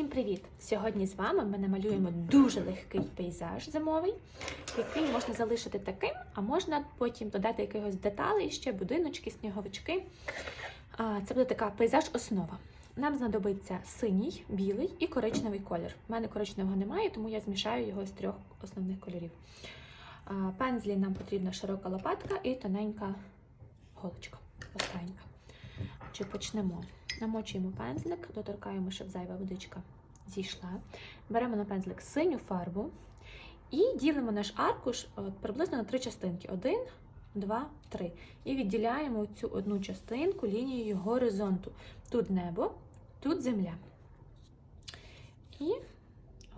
Всім привіт! Сьогодні з вами ми намалюємо дуже легкий пейзаж зимовий, який можна залишити таким, а можна потім додати якихось деталей, ще будиночки, сніговички. Це буде така пейзаж-основа. Нам знадобиться синій, білий і коричневий колір. У мене коричневого немає, тому я змішаю його з трьох основних кольорів. Пензлі нам потрібна широка лопатка і тоненька голочка. Останька. Чи почнемо? Намочуємо пензлик, доторкаємо, щоб зайва водичка зійшла. Беремо на пензлик синю фарбу і ділимо наш аркуш приблизно на три частинки: один, два, три. І відділяємо цю одну частинку лінією горизонту. Тут небо, тут земля. І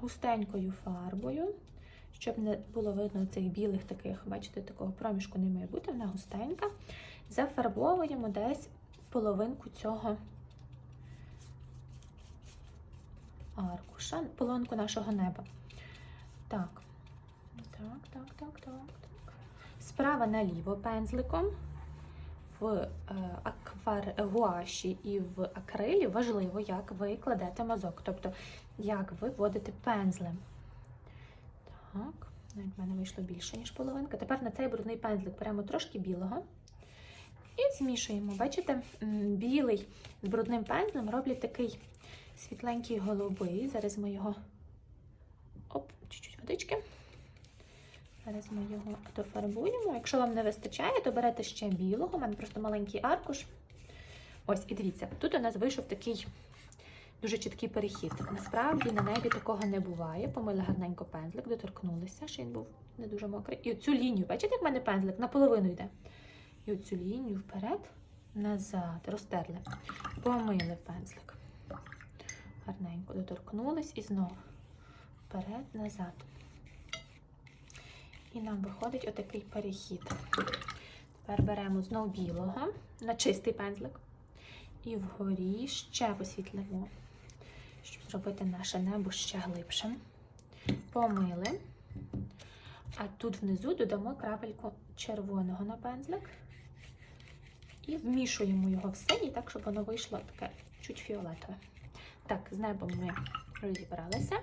густенькою фарбою, щоб не було видно цих білих таких, бачите, такого проміжку не має бути, вона густенька. Зафарбовуємо десь половинку цього аркуша, половинку нашого неба. Так, так, так, так, так, так. Справа наліво пензликом. В е, аквар... гуаші і в акрилі важливо, як ви кладете мазок, тобто як ви водите пензлем. Так, навіть в мене вийшло більше, ніж половинка. Тепер на цей брудний пензлик беремо трошки білого і змішуємо. Бачите, білий з брудним пензлем роблять такий світленький голубий. Зараз ми його оп, чуть-чуть водички. Зараз ми його дофарбуємо. Якщо вам не вистачає, то берете ще білого. У мене просто маленький аркуш. Ось, і дивіться, тут у нас вийшов такий дуже чіткий перехід. Насправді на небі такого не буває. Помили гарненько пензлик, доторкнулися, що він був не дуже мокрий. І оцю лінію, бачите, як в мене пензлик наполовину йде. І оцю лінію вперед, назад, розтерли. Помили пензлик. Гарненько доторкнулись і знову вперед, назад. І нам виходить отакий перехід. Тепер беремо знову білого на чистий пензлик. І вгорі ще посвітлимо, щоб зробити наше небо ще глибшим. Помили. А тут внизу додамо крапельку червоного на пензлик. І вмішуємо його в синій, так, щоб воно вийшло таке чуть фіолетове. Так, з небом ми розібралися.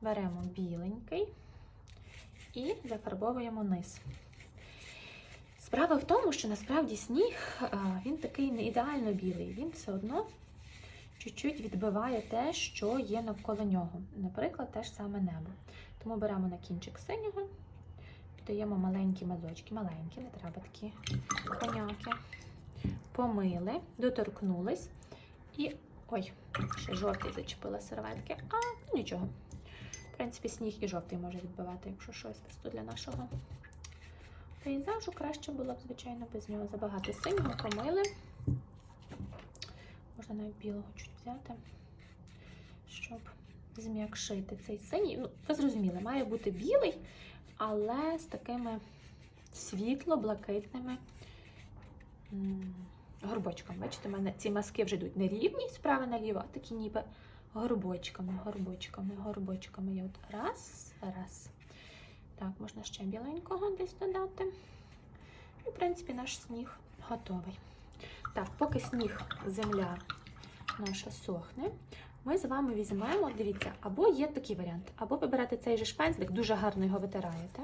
Беремо біленький і зафарбовуємо низ. Справа в тому, що насправді сніг він такий не ідеально білий, він все одно чуть-чуть відбиває те, що є навколо нього. Наприклад, те ж саме небо. Тому беремо на кінчик синього, додаємо маленькі мазочки, маленькі, не треба такі коняки. Помили, доторкнулись і. Ой, ще жовтий зачепила серветки. А, нічого. В принципі, сніг і жовтий може відбивати, якщо щось просто для нашого пейзажу краще було б, звичайно, без нього забагато синього помили. Можна навіть білого чуть взяти, щоб зм'якшити цей синій. Ну, ви зрозуміли, має бути білий, але з такими світло-блакитними м, горбочками. Бачите, в мене ці маски вже йдуть не рівні справа наліво, а такі ніби горбочками, горбочками, горбочками. І от раз, раз. Так, можна ще біленького десь додати. І, в принципі, наш сніг готовий. Так, поки сніг, земля наша сохне, ми з вами візьмемо, дивіться, або є такий варіант, або ви берете цей же шпензлик, дуже гарно його витираєте.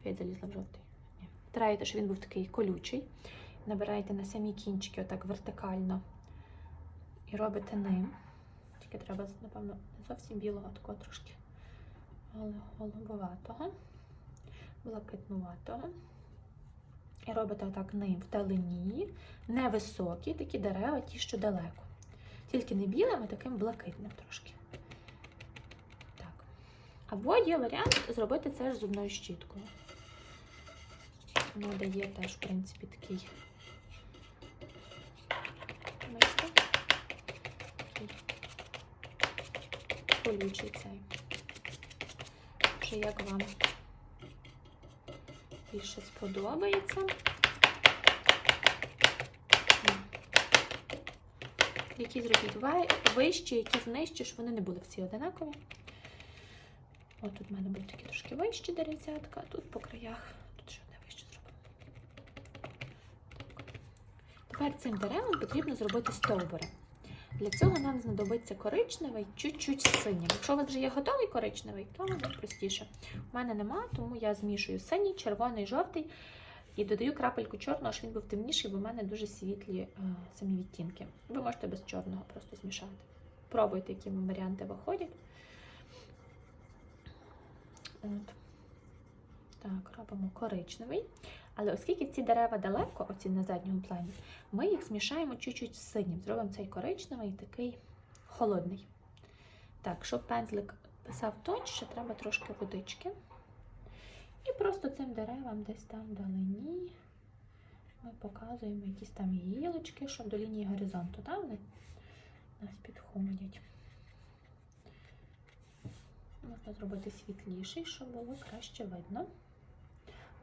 Опять залізла в жовтий. Ні. Витираєте, щоб він був такий колючий. Набираєте на самі кінчики, отак вертикально, і робите ним. Тільки треба, напевно, не зовсім білого, такого трошки голубоватого, блакитнуватого. І робите отак ним вдалині, невисокі такі дерева, ті, що далеко. Тільки не білим, а таким блакитним трошки. Так. Або є варіант зробити це ж зубною щіткою. Воно дає теж, в принципі, такий. бачите, такий цей. Чи як вам більше сподобається. Які зробіть вищі, які нижчі, щоб вони не були всі одинакові. Ось тут в мене були такі трошки вищі деревцятка, а тут по краях, тут ще одне вище зробимо. Тепер цим деревам потрібно зробити стовбури. Для цього нам знадобиться коричневий, чуть-чуть з синім. Якщо у вас вже є готовий коричневий, то воно простіше. У мене нема, тому я змішую синій, червоний, жовтий і додаю крапельку чорного, щоб він був темніший, бо в мене дуже світлі е, самі відтінки. Ви можете без чорного просто змішати. Пробуйте, які вам варіанти виходять. От. Так, робимо коричневий. Але оскільки ці дерева далеко, оці на задньому плані, ми їх змішаємо чуть-чуть з синім. Зробимо цей коричневий такий холодний. Так, щоб пензлик писав тоньше, треба трошки водички. І просто цим деревам десь там вдалині ми показуємо якісь там гілочки, щоб до лінії горизонту, так, вони нас підходять. Можна зробити світліший, щоб було краще видно.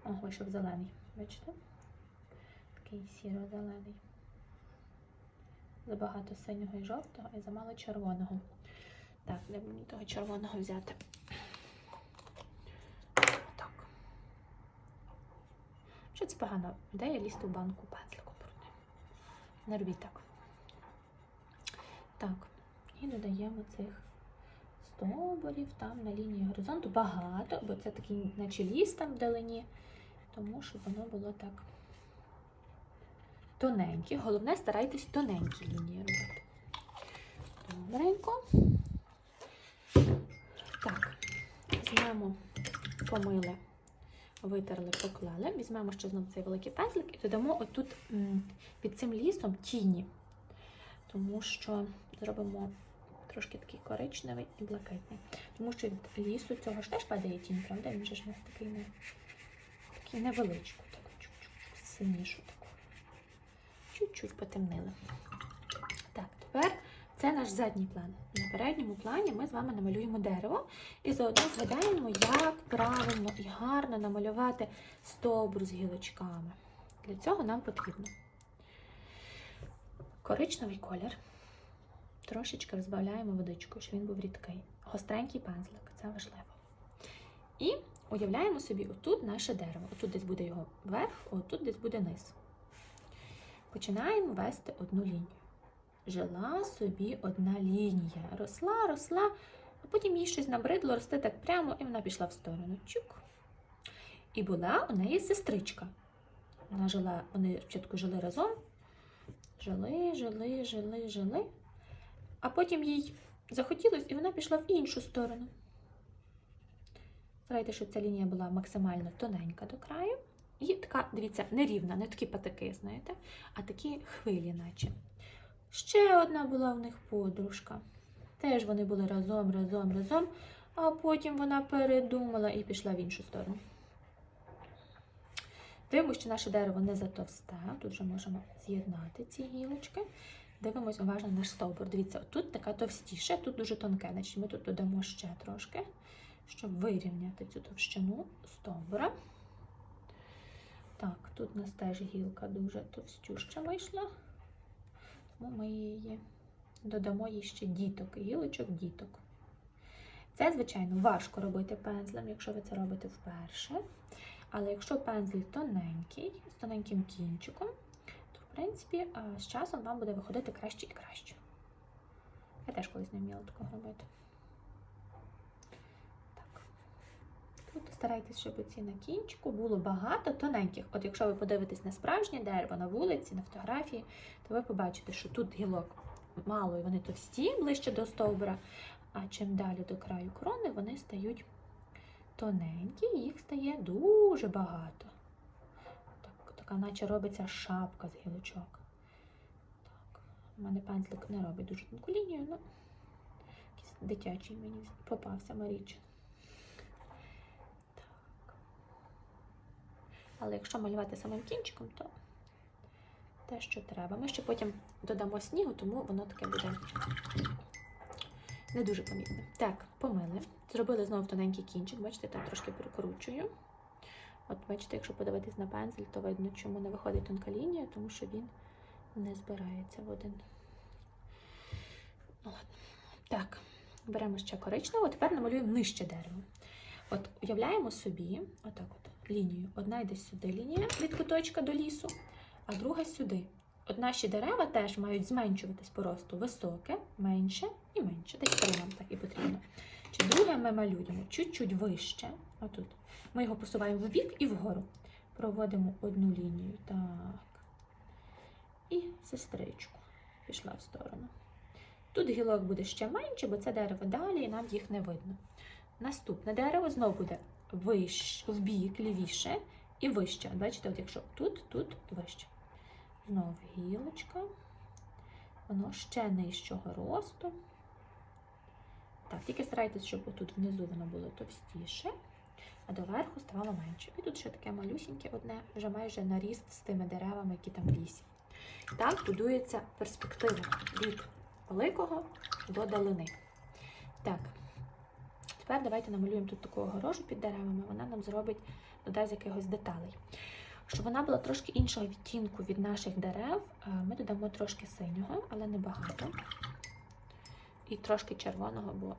О, вийшов зелений. Бачите? Такий сіро-зелений. Забагато синього і жовтого і замало червоного. Так, де мені того червоного взяти? Так. Що це погана ідея лізти в банку пензликом брудним. Не робіть так. Так, і додаємо цих стовбурів там на лінії горизонту. Багато, бо це такий, наче ліс там вдалині, тому щоб воно було так тоненькі. Головне, старайтесь тоненькі лінії робити. Добренько. Так, візьмемо, помили, витерли, поклали. Візьмемо ще знову цей великий пензлик і додамо отут під цим лісом тіні, тому що зробимо трошки такий коричневий і блакитний. Тому що від лісу цього ж теж падає тінь, правда? Він же ж у нас такий, не, такий невеличку, таку чуть-чуть синішу таку. Чуть-чуть потемнили. Так, тепер це наш задній план. На передньому плані ми з вами намалюємо дерево і заодно згадаємо, як правильно і гарно намалювати стовбур з гілочками. Для цього нам потрібно коричневий колір. Трошечки розбавляємо водичкою, щоб він був рідкий. Гостренький пензлик, це важливо. І уявляємо собі, отут наше дерево. Отут десь буде його верх, отут десь буде низ. Починаємо вести одну лінію. Жила собі одна лінія. Росла, росла, а потім їй щось набридло рости так прямо, і вона пішла в сторону. Чук. І була у неї сестричка. Вона жила, вони спочатку жили разом. Жили, жили, жили, жили. А потім їй захотілось, і вона пішла в іншу сторону. Старайте, щоб ця лінія була максимально тоненька до краю. І така, дивіться, нерівна, не такі патики, знаєте, а такі хвилі, наче. Ще одна була в них подружка. Теж вони були разом, разом, разом, а потім вона передумала і пішла в іншу сторону. Дивимося, що наше дерево не затовсте. Тут вже можемо з'єднати ці гілочки. Дивимось уважно наш стовбур. Дивіться, тут така товстіша, тут дуже тонке. Значить, ми тут додамо ще трошки, щоб вирівняти цю товщину стовбура. Так, тут у нас теж гілка дуже товстюща вийшла. Тому ми її додамо їй ще діток, гілочок діток. Це, звичайно, важко робити пензлем, якщо ви це робите вперше. Але якщо пензль тоненький, з тоненьким кінчиком, то, в принципі, з часом вам буде виходити краще і краще. Я теж колись не вміла такого робити. Так. Тут старайтесь, щоб ці на кінчику було багато тоненьких. От якщо ви подивитесь на справжнє дерево, на вулиці, на фотографії, то ви побачите, що тут гілок мало і вони товсті ближче до стовбура, а чим далі до краю крони, вони стають тоненькі, їх стає дуже багато. Так, така наче робиться шапка з гілочок. Так, у мене пензлик не робить дуже тонку лінію, ну якийсь дитячий мені попався Маріч. Але якщо малювати самим кінчиком, то те, що треба. Ми ще потім додамо снігу, тому воно таке буде не дуже помітне. Так, помили. Зробили знову тоненький кінчик, бачите, там трошки прикручую. От бачите, якщо подивитись на пензель, то видно, чому не виходить тонка лінія, тому що він не збирається в один. Ну. Так, беремо ще коричневу, тепер намалюємо нижче дерево. От уявляємо собі, отак от, лінію. Одна йде сюди лінія від куточка до лісу, а друга сюди. От наші дерева теж мають зменшуватись по росту високе, менше і менше. Десь три нам так і потрібно. Чи друге ми малюємо чуть-чуть вище. Отут. Ми його посуваємо в бік і вгору. Проводимо одну лінію. Так. І сестричку пішла в сторону. Тут гілок буде ще менше, бо це дерево далі, і нам їх не видно. Наступне дерево знову буде вище, в бік, лівіше і вище. Бачите, от якщо тут, тут вище. Знову гілочка. Воно ще нижчого росту. Так, тільки старайтесь, щоб отут внизу воно було товстіше, а доверху ставало менше. І тут ще таке малюсіньке одне, вже майже на ріст з тими деревами, які там в лісі. Так будується перспектива від великого до далини. Так, тепер давайте намалюємо тут таку огорожу під деревами. Вона нам зробить додасть якихось деталей. Щоб вона була трошки іншого відтінку від наших дерев, е, ми додамо трошки синього, але не багато. І трошки червоного, бо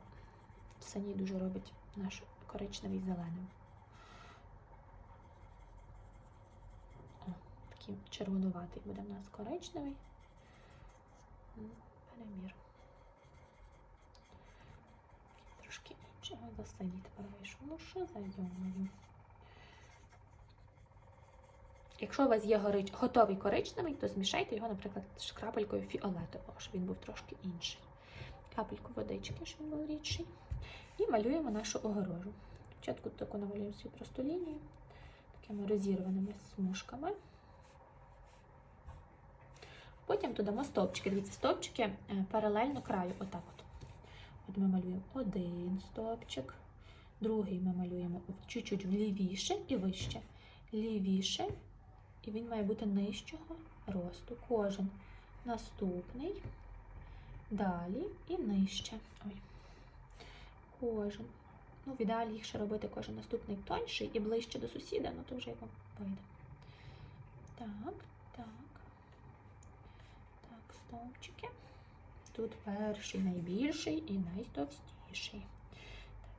синій дуже робить наш коричневий зеленим. Такий червонуватий буде в нас коричневий. Перемір. Трошки іншого за синій тепер вийшов. Ну що за йомою? Якщо у вас є горич... готовий коричневий, то змішайте його, наприклад, з крапелькою фіолетового, щоб він був трошки інший. Капельку водички, щоб він був рідший. І малюємо нашу огорожу. Спочатку таку намалюємо свою просту лінію, такими розірваними смужками. Потім додамо стовпчики. Дивіться, стовпчики е, паралельно краю. Отак от. От ми малюємо один стовпчик, другий ми малюємо чуть-чуть лівіше і вище. Лівіше, і він має бути нижчого росту. Кожен наступний, далі і нижче. Ой. Кожен. Ну, в ідеалі їх ще робити кожен наступний тонший і ближче до сусіда, ну то вже як вам вийде. Так, так. Так, стовпчики. Тут перший найбільший і найтовстіший.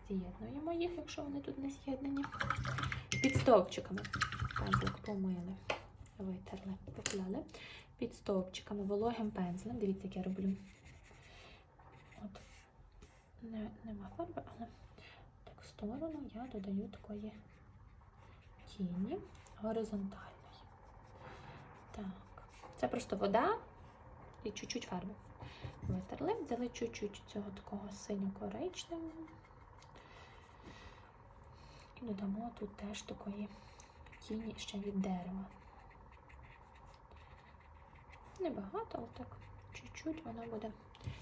Так, з'єднуємо їх, якщо вони тут не з'єднані. Під стовпчиками. Пензлик помили, витерли, поклали. Під стовпчиками вологим пензлем. Дивіться, як я роблю. От. Не, нема фарби, але так в сторону я додаю такої тіні горизонтальної. Так. Це просто вода і чуть-чуть фарби. Витерли, взяли чуть-чуть цього такого синьо-коричневого. І додамо тут теж такої тіні ще від дерева. Небагато, але так чуть-чуть воно буде.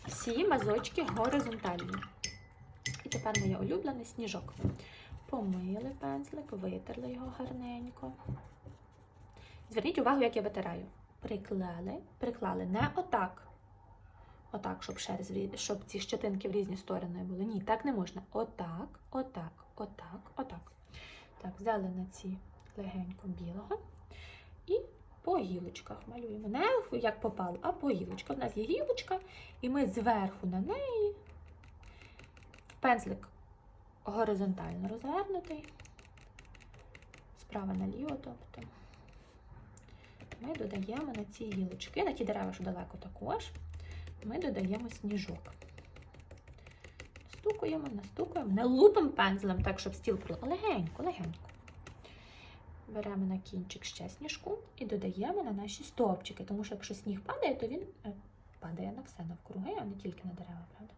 Всі мазочки горизонтальні. І тепер моє улюблений сніжок. Помили пензлик, витерли його гарненько. Зверніть увагу, як я витираю. Приклали, приклали не отак. Отак, щоб шерсть, щоб ці щетинки в різні сторони були. Ні, так не можна. Отак, отак, отак, отак. Так, взяли на ці легенько білого. І по гілочках малюємо. Не як попало, а по гілочках. У нас є гілочка, і ми зверху на неї пензлик горизонтально розвернутий, справа наліво, тобто. Ми додаємо на ці гілочки, на ті дерева, що далеко також, ми додаємо сніжок. Настукуємо, настукуємо, не лупимо пензлем, так, щоб стіл пролив, легенько, легенько. Беремо на кінчик ще сніжку і додаємо на наші стовпчики, тому що якщо сніг падає, то він е, падає на все навкруги, а не тільки на дерева, правда?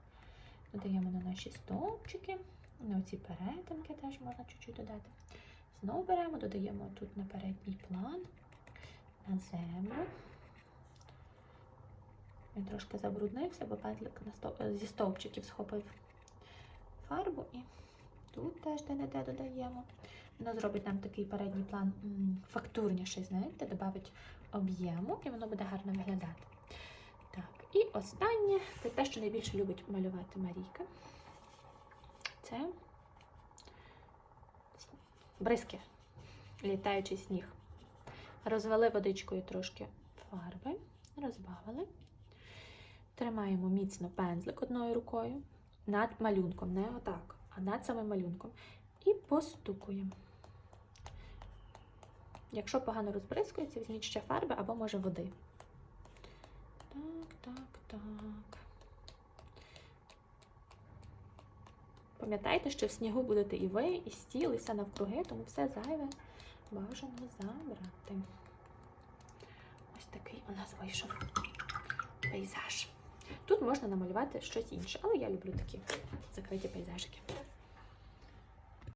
Додаємо на наші стовпчики, на оці перетинки теж можна чуть-чуть додати. Знову беремо, додаємо тут на передній план, на землю. Він трошки забруднився, бо пензлик зі стовпчиків схопив фарбу і тут теж де-не-де додаємо. Воно зробить нам такий передній план фактурніший, знаєте, додавить об'єму і воно буде гарно виглядати. Так, і останнє це те, що найбільше любить малювати Марійка. Це бризки, літаючий сніг. Розвели водичкою трошки фарби, розбавили. Тримаємо міцно пензлик одною рукою над малюнком, не отак, а над самим малюнком. І постукуємо. Якщо погано розбризкується, візьміть ще фарби або може води. Так, так, так. Пам'ятайте, що в снігу будете і ви, і стіл, і все навкруги, тому все зайве бажано забрати. Ось такий у нас вийшов пейзаж. Тут можна намалювати щось інше, але я люблю такі закриті пейзажики.